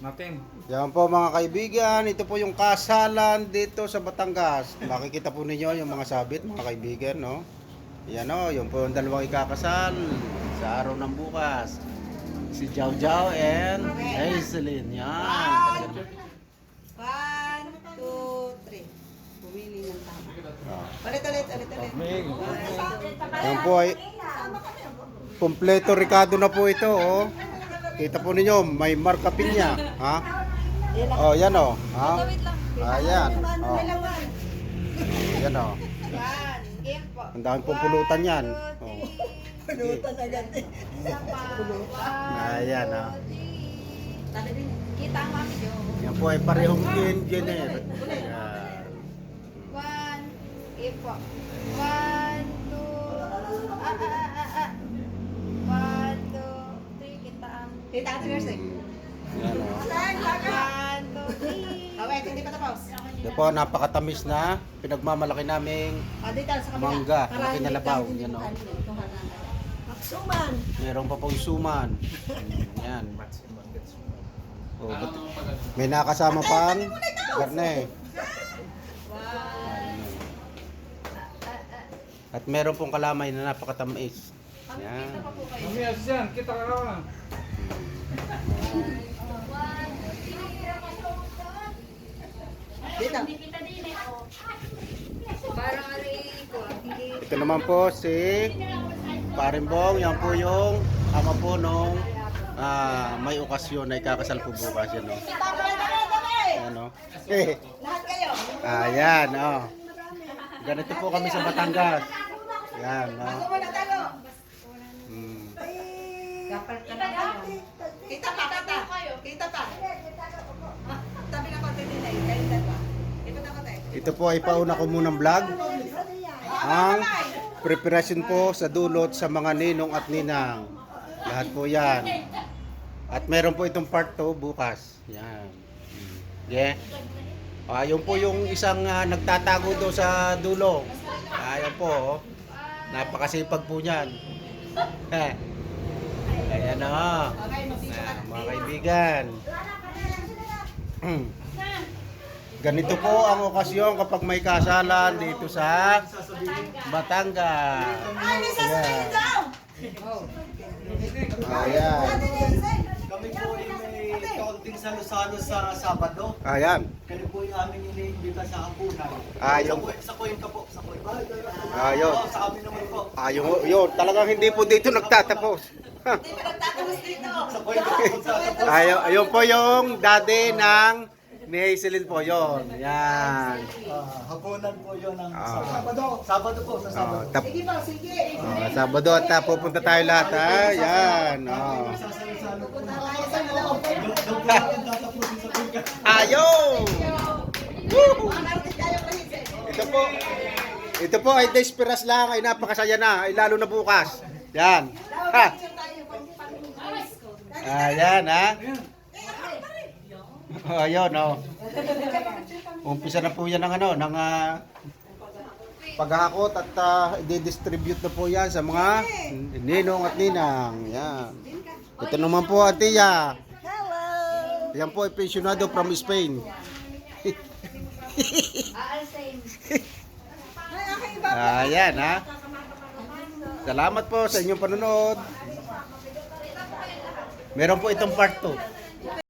Nothing. Yan po mga kaibigan, ito po yung kasalan dito sa Batangas. Makikita po ninyo yung mga sabit mga kaibigan, no? Yan o, yung po yung dalawang ikakasal sa araw ng bukas. Si Jau Jau and Hazelin. Yan. One, two, three. Pumili ng tama. Ah. Ulit, ulit, ulit, ulit. Yan po ay kompleto Ricardo na po ito, oh. Kita po ninyo, may marka pinya, ha? Oh, yan oh. Ha? Ayan. Oh. Yan oh. Game po. Ang daming pong pulutan yan. Oh. Pulutan agad eh. Ayan, two, ah. Kita ang mami. Yan po ay parehong engineer. Ayan. One. Game Kita ka tingnan sa'yo. Yan oh. One, two, three. Wait, hindi pa tapos. Yan po, napakatamis na pinagmamalaki naming Ah, dito sa kabila. Mangga, Para laki na labaw, yan, oh. ano, tuhanan. Maksuman. meron pa pong suman. Yan. Oh, but, may nakasama pang garne. At meron pong kalamay na napakatamis. Yan. Mamaya siyan, kita ka lang. Dito. Ito naman po si Parimbong. Yan po yung ama po nung ah, may okasyon na ikakasal po bukas. Yan, no? Ano? Eh, Lahat kayo. ayan, oh. Ganito po kami sa Batangas. Yan, no? Ako Kapal ka na talo. Kita pa, kita. Kita pa. Ah, Tabi na konti din eh. Kayo dalawa. Ikot ako tayo. Ito po ay pauna ko munang vlog. Ang preparasyon po sa dulot sa mga ninong at ninang. Lahat po yan. At meron po itong part 2 bukas. Yan. Mm. Yeah. Ah, yun po yung isang ah, nagtatago do sa dulo. Ayan po. Oh. Napakasipag po niyan. Heh. Ayan o. Ah, mga kaibigan. Ganito po ang okasyon kapag may kasalan dito sa Batangas. Ayan. Ayan. Kami po ay may kaunting salo-salo sa Sabado. Ayan. Kaya po yung aming iniimbita sa hapunan. Yung- Sa Coin ka po, sa. Ayun. Oo, sa amin naman po. Ayun, yun. Talagang hindi po dito nagtatapos. Hindi pa nagtatapos dito. Coin ka po, yung daddy ng ni Hazelin po yon. Yan. Ah, hapunan po yun ng Ah. Sabado. Sabado po, sa Oh, Sabado. tap, Sige po, sige. oh, Sabado at ah, pupunta tayo lahat ha. Yan. Oh. Sasalo-salo po. Tayo sa loob. Doon doon po natin tatapusin sa Coin ka. Ayun. Makakarating tayo kasi. Ito po. Ito po ay desperas lang ay napakasaya na ay lalo na bukas. Yan. Ha. Ayan ha. Oh, ayun oh. Umpisa na po yan ng ano, ng ah, paghahakot at uh, i-distribute na po yan sa mga ninong at ninang. Yan. Ito naman po atiya. Hello. Yan po pensionado from Spain. Ayan ha. Salamat po sa inyong panonood. Meron po itong part 2.